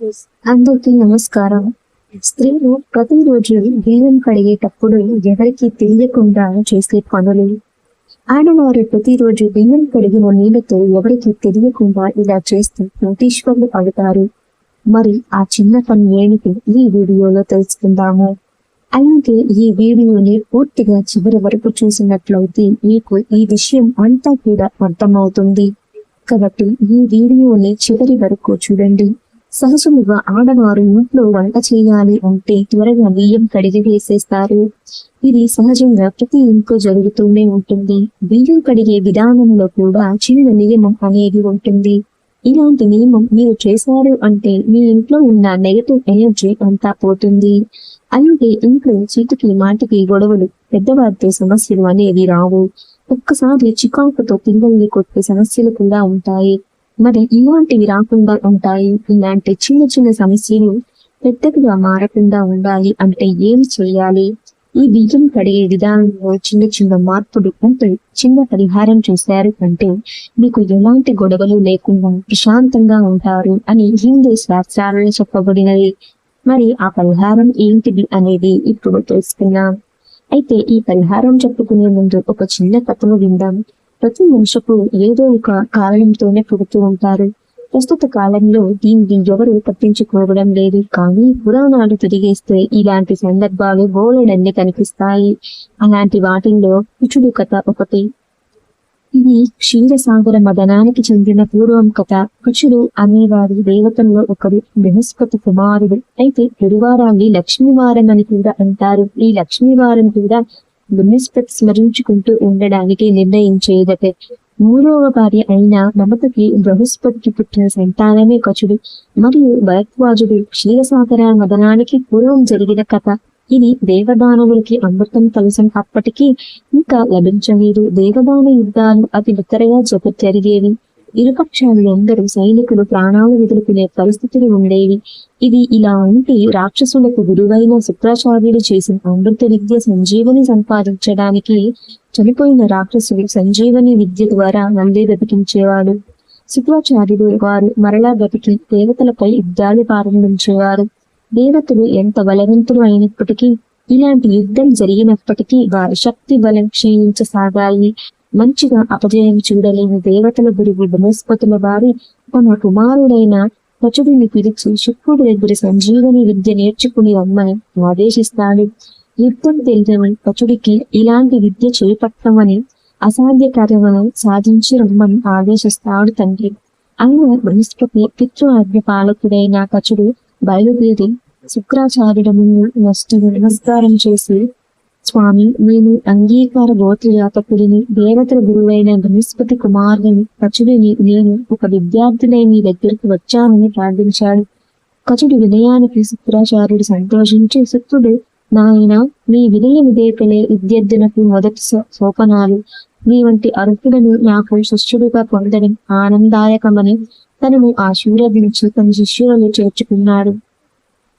అందరికీ నమస్కారం. స్త్రీలు ప్రతిరోజు బియ్యం కడిగేటప్పుడు ఎవరికి తెలియకుండా చేసే పనులు. ఆడవారు ప్రతిరోజు బియ్యం కడిగిన నీళ్ళతో ఎవరికి తెలియకుండా ఇలా చేస్తూ కోటీశ్వర్లు పడతారు మరి ఆ చిన్న పని ఏమిటి? ఈ వీడియోలో తెలుసుకుందాము. అలాగే ఈ వీడియోని పూర్తిగా చివరి వరకు చూసినట్లయితే మీకు ఈ విషయం అంతా కూడా అర్థమవుతుంది. కాబట్టి ఈ వీడియోని చివరి వరకు చూడండి. సహజముగా ఆడవారు ఇంట్లో వంట చేయాలి అంటే త్వరగా బియ్యం కడిగి వేసేస్తారు. ఇది సహజంగా ప్రతి ఇంట్లో జరుగుతూనే ఉంటుంది. బియ్యం కడిగే విధానంలో కూడా చిన్న నియమం అనేది ఉంటుంది. ఇలాంటి నియమం మీరు చేశారు అంటే మీ ఇంట్లో ఉన్న నెగటివ్ ఎనర్జీ అంతా పోతుంది. అలాగే ఇంట్లో చీటికి మాటికి గొడవలు పెద్దవారితో సమస్యలు అనేవి రావు. ఒక్కసారి చికాకుతో పిల్లల్ని కొట్టే సమస్యలు కూడా ఉంటాయి. మరి ఇలాంటివి రాకుండా ఉంటాయి. ఇలాంటి చిన్న చిన్న సమస్యలు పెద్దగా మారకుండా ఉండాలి అంటే ఏం చేయాలి? ఈ బియ్యం కడిగే విధానంలో చిన్న చిన్న మార్పులు ఉంటే చిన్న పరిహారం చేశారు అంటే మీకు ఎలాంటి గొడవలు లేకుండా ప్రశాంతంగా ఉంటారు అని హిందూ శాస్త్రాలలో చెప్పబడినది. మరి ఆ పరిహారం ఏంటిది అనేది ఇప్పుడు తెలుసుకుందాం. అయితే ఈ పరిహారం చెప్పుకునే ముందు ఒక చిన్న కథను విందాం. ప్రతి మనిషికు ఏదో ఒక కారణంతోనే పుడుతూ ఉంటారు. ప్రస్తుత కాలంలో దీన్ని ఎవరు పట్టించుకోవడం లేదు. కానీ పురాణాలు తిరిగేస్తే ఇలాంటి సందర్భాలు బోలెడన్ని కనిపిస్తాయి. అలాంటి వాటిల్లో కుచుడు కథ ఒకటి. ఇది క్షీరసాగర మదనానికి చెందిన పూర్వం కథ. కుచుడు అనేవారి దేవతల్లో ఒకరు బృహస్పతి కుమారుడు. అయితే గురువారాన్ని లక్ష్మీవారం అని కూడా అంటారు. ఈ లక్ష్మీవారం కూడా దుమ్మిస్పెట్ స్మరించుకుంటూ ఉండడానికి నిర్ణయించేదటే మూడవ భార్య అయిన మమతకి బృహస్పతికి పుట్టిన సంతానమే కచుడు. మరియు భరద్వాజుడు క్షీరసాగర మదనానికి పూర్వం జరిగిన కథ. ఇది దేవదానవులకి అమృతం కలిసిన అప్పటికి ఇంకా లభించలేదు. దేవదాన యుద్ధాలు అతి బిత్తరగా జగ జరిగేవి. ఇరుపక్షాలు ఎందరూ సైనికులు ప్రాణాలు వదులుకునే పరిస్థితులు ఉండేవి. ఇది ఇలా ఉంటే రాక్షసులకు గురువైన శుక్రాచార్యుడు చేసిన అమృత విద్య సంజీవని సంపాదించడానికి చనిపోయిన రాక్షసుడు సంజీవని విద్య ద్వారా మళ్ళీ బ్రతికించేవాడు శుక్రాచార్యుడు వారు మరలా బ్రతికి దేవతలపై యుద్ధాలు ప్రారంభించేవారు. దేవతలు ఎంత బలవంతులు అయినప్పటికీ ఇలాంటి యుద్ధం జరిగినప్పటికీ వారి శక్తి బలం క్షీణించసాగాయి. మంచిగా అపజయం చూడలేని దేవతల గురువు బృహస్పతుల వారి తన కుమారుడైన పచుడిని పిలిచి శుక్రుడి దగ్గర సంజీవని విద్య నేర్చుకుని రమ్మని ఆదేశిస్తాడు. యుద్ధం తెలియని పచుడికి ఇలాంటి విద్య చేపట్టమని అసాధ్య కార్యమును సాధించి రమ్మని ఆదేశిస్తాడు తండ్రి. అయిన బృహస్పతి పితృ ఆజ్ఞ పాలకుడైన కచుడు బయలుదేరి శుక్రాచార్యుడ ముందు నష్ట నమస్కారం చేసి స్వామి నేను అంగీకార గోత్ర జాతకుడిని దేవతల గురువైన బృహస్పతి కుమారుని కచుడిని నేను ఒక విద్యార్థినై మీ దగ్గరికి వచ్చానని ప్రార్థించాడు. కచుడి వినయానికి శుక్రాచార్యుడు సంతోషించి శుక్రుడు నాయన మీ వినయ విధేయతలే విద్యార్థులకు మొదటి సోపనాలు. మీ వంటి అర్హులను నాకు శిష్యుడిగా పొందడం ఆనందాయకమని తనను ఆశీర్వదించి తన శిష్యులను చేర్చుకున్నాడు.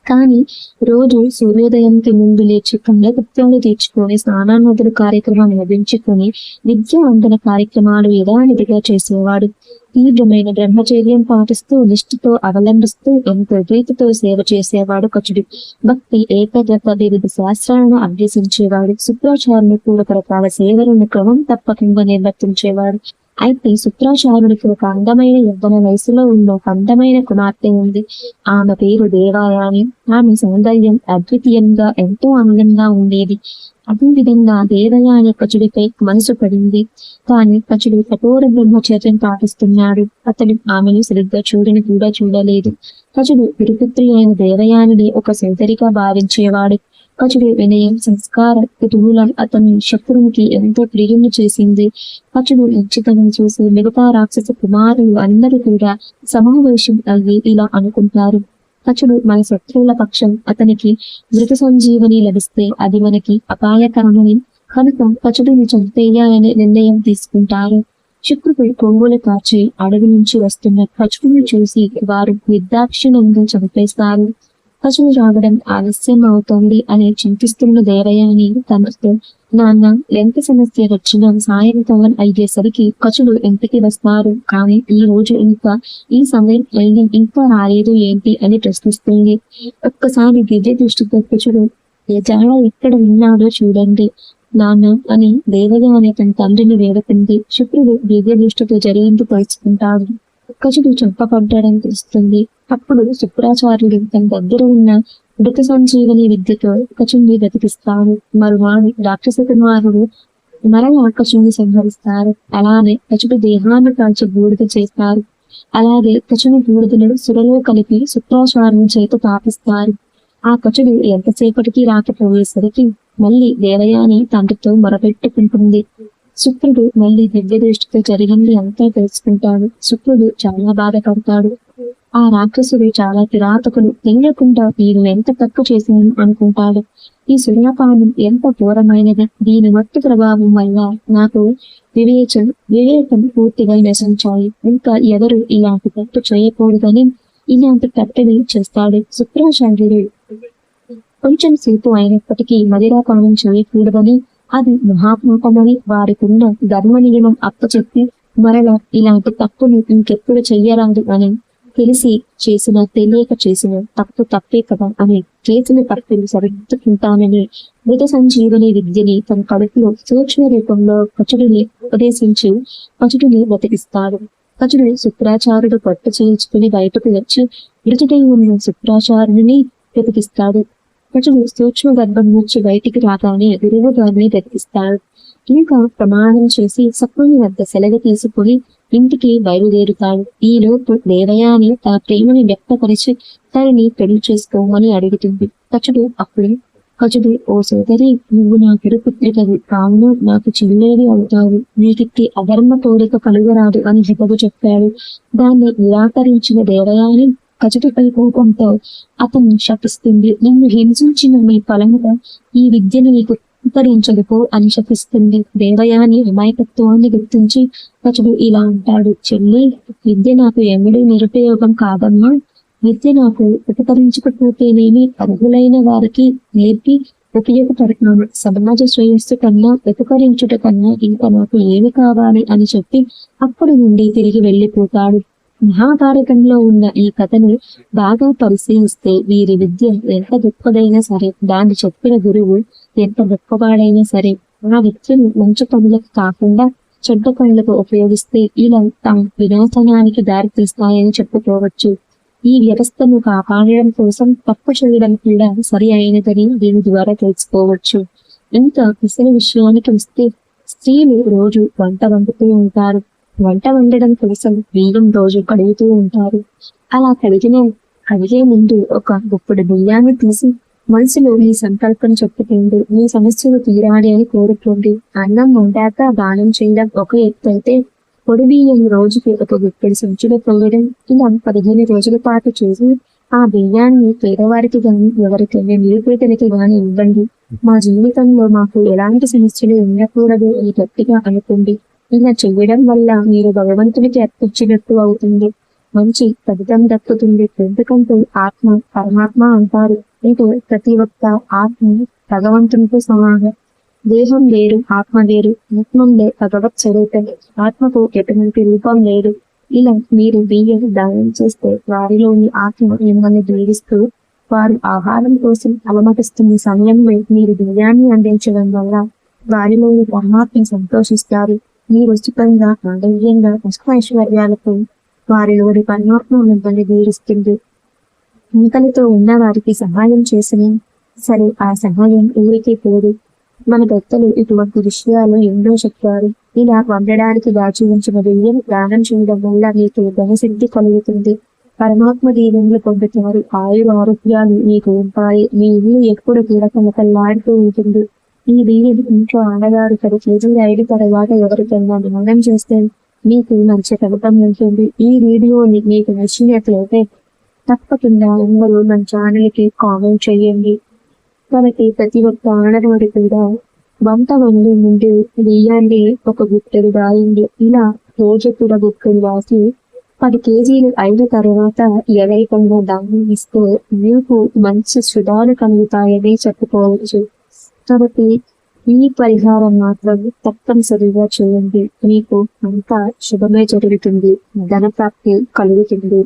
కానీ రోజు సూర్యోదయంకి ముందు లేచి కళ్ళకృత్యాలు తీర్చుకొని స్నానానదుల కార్యక్రమం లభించుకొని విద్య కార్యక్రమాలు యథానిధిగా చేసేవాడు. తీవ్రమైన బ్రహ్మచర్యం పాటిస్తూ నిష్ఠతో అవలంబిస్తూ ఎంతో ప్రీతితో సేవ చేసేవాడు కచుడు. భక్తి ఏకాగ్రత వివిధ శాస్త్రాలను అభ్యసించేవాడు. శుక్రాచార్యుని కూడా రకాల సేవలను క్రమం తప్పకుండా నిర్వర్తించేవాడు అయితే శుక్రాచార్యుడికి ఒక అందమైన యవ్వన వయసులో ఉన్న ఒక అందమైన కుమార్తె ఉంది. ఆమె పేరు దేవాయాని ఆమె సౌందర్యం అద్వితీయంగా ఎంతో అందంగా ఉండేది. అదే విధంగా దేవయాని కచుడిపై మనసు పడింది. కానీ కచుడు కఠోర బ్రహ్మచర్యం పాటిస్తున్నాడు. అతడు ఆమెను సరిగ్గా చూడని కూడా చూడలేదు. కచుడు గురుపుత్రి అయిన దేవయానిని ఒక సుందరిగా భావించేవాడు. కచుడు వినయం సంస్కార కుతూహలం అతని శత్రువుకి ఎంతో ప్రియుని చేసింది. కచుడు మంచితనం చూసి మిగతా రాక్షస కుమారులు అందరూ కూడా సమావేశం అయ్యి ఇలా అనుకుంటారు. కచుడు మన శత్రువుల పక్షం అతనికి మృత సంజీవని లభిస్తే అది మనకి అపాయకరమని. కనుక కచుడిని చంపేయాలనే నిర్ణయం తీసుకుంటారు. శుక్రుడు కొంగులు కాచి అడవి నుంచి వస్తున్న కచుడిని చూసి వారు నిర్దాక్షిణంగా చంపేస్తారు. పశువు రావడం ఆలస్యం అవుతోంది అని చింతిస్తున్న దేవయ్యని తనతో నాన్న ఎంత సమస్య వచ్చినా సాయంకాలం అయ్యేసరికి ఖచులు ఇంటికి వస్తారు. కానీ ఈ రోజు ఇంకా ఈ సమయం వెళ్ళి ఇంకా రాలేదు ఏంటి? అని ప్రశ్నిస్తుంది. ఒక్కసారి దివ్య దృష్టితో ఖచుడు యజాల ఎక్కడ ఉన్నాడో చూడండి. నాన్న అని దేవగానే తన తండ్రిని వేడుకుంది. శుక్రుడు దివ్య దృష్టితో జరిగింది తెలుసుకుంటాడు. ఖచుడు చంపబడ్డాడని తెలుస్తుంది. అప్పుడు శుక్రాచార్యుడు తన దగ్గర ఉన్న మృత సంజీవని విద్యతో కచుని బ్రతికిస్తాడు. మరువాడు రాక్షస కుమారుడు మరలా కచుని సంహరిస్తారు. అలానే కచుడు దేహాన్ని కాల్చి బూడిద చేస్తారు. అలాగే కచుని బూడిదను సురలో కలిపి శుక్రాచార్యుని చేత తాపిస్తారు. ఆ కచుడు ఎంతసేపటికి రాకపోయేసరికి మళ్ళీ దేవయాని తండ్రితో మొరపెట్టుకుంటుంది. శుక్రుడు మళ్ళీ దివ్య దృష్టితో జరిగింది అంతా తెలుసుకుంటాడు. శుక్రుడు చాలా బాధపడతాడు. ఆ రాక్షసుడు చాలా కిరాతకుడు. తెలియకుండా నేను ఎంత తప్పు చేశాను అనుకుంటాడు. ఈ సూర్యపానం ఎంత ఘోరమైనది. దీని మత్తు ప్రభావం వల్ల నాకు వివేచన వివేకం పూర్తిగా నశించాయి. ఇంకా ఎవరు ఇలాంటి తప్పు చేయకూడదని ఇలాంటి కట్టడి చేస్తాడు శుక్రాచార్యుడు. కొంచెం సేపు అయినప్పటికీ మదిరాపానం చేయకూడదని అది మహాపాపమని వారికున్న ధర్మ నియమం అప్పచెప్పి మరలా ఇలాంటి తప్పును ఇంకెప్పుడు చెయ్యరాదు అని తెలిసి చేసిన తెలియక చేసిన తప్పు తప్పే కదా అని చేసిన తప్పులు సరిదిద్దుకుంటానని మృత సంజీవని విద్యని తన కడుపులో సూక్ష్మ రూపంలో కచుడిని ఉపదేశించి కచుడిని బతికిస్తాడు. కచుడు శుక్రాచార్యుడు పట్టు చేయించుకుని బయటకు వచ్చి మృతుడై ఉన్న శుక్రాచార్యుని బతికిస్తాడు. కచుడు సూక్ష్మ గర్భం నుంచి బయటికి రాగానే గురువు గారిని వెతికిస్తాడు ఇంకా ప్రమాణం చేసి సక్కుని వద్ద సెలవు తీసుకుని ఇంటికి బయలుదేరుతాడు. ఈ లోపు దేవయాని తన ప్రేమని వ్యక్తపరిచి తనని పెళ్ళి చేసుకోమని అడుగుతుంది. కచుడు అప్పుడు కచుడు ఓ సోదరి నువ్వు నా పుత్రికవి కావున నాకు చిల్లేవి అవుతావు. నీకిట్టి అధర్మ కోరిక కలుగరాదు అని హితవు చెప్పాడు. దాన్ని నిరాకరించిన దేవయాని కచుడిపై కోపంతో అతన్ని శపిస్తుంది. నిన్ను హింసించిన మీ ఫలముగా ఈ విద్యను నీకు ఉపరించదుకో అని శపిస్తుంది. దేవయాని అమాయకత్వాన్ని గుర్తించి కచుడు ఇలా అంటాడు. చెల్లి విద్య నాకు ఎన్నడూ నిరుపయోగం కాదమ్మా. విద్య నాకు ఉపకరించకపోతేనేమి అర్హులైన వారికి నేర్పి ఉపయోగపడతాను. సమాజ శ్రేయస్సు కన్నా ఉపకరించుట కన్నా ఇంకా నాకు ఏమి కావాలి అని చెప్పి అప్పుడు నుండి తిరిగి వెళ్ళిపోతాడు. మహాభారతంలో ఉన్న ఈ కథను బాగా పరిశీలిస్తే వీరి విద్య ఎంత గొప్పదైనా సరే దాన్ని చెప్పిన గురువు ఎంత గొప్పవాడైనా సరే ఆ విద్యను మంచి పనులకు కాకుండా చెడ్డ పనులకు ఉపయోగిస్తే ఇలా తమ వినాశనానికి దారి తీస్తాయని చెప్పుకోవచ్చు. ఈ వ్యవస్థను కాపాడడం కోసం తప్పు చేయడం కూడా సరి అయినదని దీని ద్వారా తెలుసుకోవచ్చు. ఇంకా అసలు విషయానికి వస్తే స్త్రీలు రోజు వంట వండుతూ ఉంటారు. వంట వండడం కోసం బియ్యం రోజు కడుగుతూ ఉంటారు. అలా కడిగిన కడిగే ముందు ఒక గుప్పుడు బియ్యాన్ని తీసి మనసులో మీ సంకల్పం చెప్పుకోండి మీ సమస్యలు తీరాలి అని కోరుకోండి. అన్నం వండాక దానం చేయడం ఒక ఎత్తు అయితే పొడి బియ్యం రోజుకి ఒక గుప్పెడు సంచులు పోయడం ఇలా పదిహేను రోజుల పాటు చేసి ఆ బియ్యాన్ని పేదవారికి గాని ఎవరికైనా నిరుపేదలకి గాని ఇవ్వండి. మా జీవితంలో మాకు ఎలాంటి సమస్యలు ఉండకూడదు అని గట్టిగా అనుకోండి. ఇలా చేయడం వల్ల మీరు భగవంతునికి అర్పించినట్టు అవుతుంది. మంచి ఫలితం దక్కుతుంది. ఎందుకంటే ఆత్మ పరమాత్మ అంటారు. అంటే ప్రతి ఒక్క ఆత్మ భగవంతునితో సమానం. దేహం వేరు ఆత్మ వేరు ఆత్మంలో భగవత్ స్వరూపం. ఆత్మకు ఎటువంటి రూపం లేదు. ఇలా మీరు బియ్యం దానం చేస్తే వారిలోని ఆత్మ మిమ్మల్ని జీవిస్తూ వారు ఆహారం కోసం అలమటిస్తున్న సమయంలో మీరు బియ్యాన్ని అందించడం వల్ల వారిలోని పరమాత్మ సంతోషిస్తారు. ఈ సుఖంగా ఆరోగ్యంగా ఐశ్వర్యాలకు వారిలోని పరమాత్మ మిమ్మల్ని దీవిస్తుంది ఇంకలతో ఉన్న వారికి సహాయం చేసిన సరే ఆ సహాయం ఊరికి పోదు. మన పెద్దలు ఇటువంటి విషయాలు ఎన్నో చెప్పారు. ఇలా వండడానికి దాచి ఉంచిన బియ్యం దానం చేయడం వల్ల మీకు ధనసిద్ధి కలుగుతుంది. పరమాత్మ దీవెనలు పొందుతారు. ఆయుర ఆరోగ్యాలు మీకు ఉంటాయి. మీ ఇల్లు ఎప్పుడు కీలకమకల్లాడుతూ ఉంటుంది. ఈ బియ్యం ఇంట్లో ఆడగారు పది కేజీలు ఐదు తర్వాత ఎవరికైనా దానం చేస్తే మీకు మంచి ఫలితం ఉంటుంది. ఈ వీడియోని మీకు నచ్చినట్లయితే తప్పకుండా అందరూ మన ఛానల్కి కామెంట్ చేయండి. కాబట్టి ప్రతి ఒక్క ఆడగారు కూడా వంట వండి ముందు బియ్యాన్ని ఒక గుట్టెడు రాయండి ఇలా రోజు కూడా గుట్టెడు రాసి పది కేజీలు అయిన తర్వాత ఎవరికైనా దానం ఇస్తే మీకు మంచి సుధాలు కలుగుతాయని చెప్పుకోవచ్చు. కాబట్టి ఈ పరిహారం మాత్రం తప్పనిసరిగా చేయండి. మీకు అంతా శుభమే జరుగుతుంది. ధన ప్రాప్తి కలుగుతుంది.